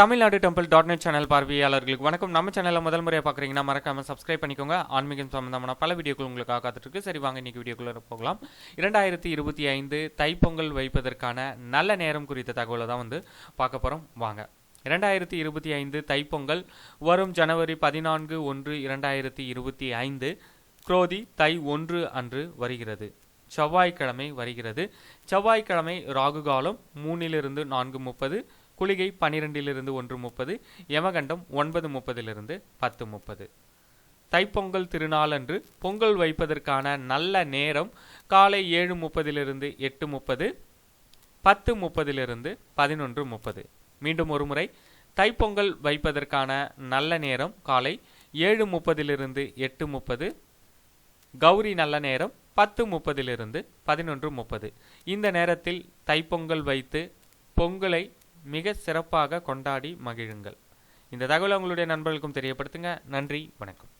Tamil Nadu temple dot net channel பார்வையாளர்களுக்கு வணக்கம். நம்ம சேனலில் முதல் முறையாக பார்க்குறீங்கன்னா மறக்காம சப்ஸ்கிரைப் பண்ணிக்கோங்க. ஆன்மீகம் சம்பந்தமான பல வீடியோக்கள் உங்களுக்காக காத்துட்ருக்கு. சரி வாங்க இன்னைக்கு வீடியோக்குள்ளே போகலாம். இரண்டாயிரத்தி இருபத்தி ஐந்து தைப்பொங்கல் வைப்பதற்கான நல்ல நேரம் குறித்த தகவலை தான் வந்து பார்க்க போகிறோம் வாங்க. இரண்டாயிரத்தி இருபத்தி ஐந்து தைப்பொங்கல் வரும் ஜனவரி பதினான்கு ஒன்று இரண்டாயிரத்தி இருபத்தி ஐந்து. குரோதி தை ஒன்று அன்று வருகிறது. செவ்வாய்க்கிழமை வருகிறது. செவ்வாய்க்கிழமை ராகு காலம் மூணிலிருந்து நான்கு முப்பது. குளிகை பனிரெண்டிலிருந்து ஒன்று முப்பது யமகண்டம் ஒன்பது முப்பதிலிருந்து பத்து முப்பது. தைப்பொங்கல் திருநாளன்று பொங்கல் வைப்பதற்கான நல்ல நேரம் காலை ஏழு முப்பதிலிருந்து எட்டு முப்பது பத்து முப்பதிலிருந்து பதினொன்று முப்பது. மீண்டும் ஒரு முறை தைப்பொங்கல் வைப்பதற்கான நல்ல நேரம் காலை ஏழு முப்பதிலிருந்து எட்டு முப்பது கௌரி நல்ல நேரம் பத்து முப்பதிலிருந்து பதினொன்று முப்பது. இந்த நேரத்தில் தைப்பொங்கல் வைத்து பொங்கலை மிக சிறப்பாக கொண்டாடி மகிழுங்கள். இந்த தகவலை உங்களுடைய நண்பர்களுக்கும் தெரியப்படுத்துங்க. நன்றி வணக்கம்.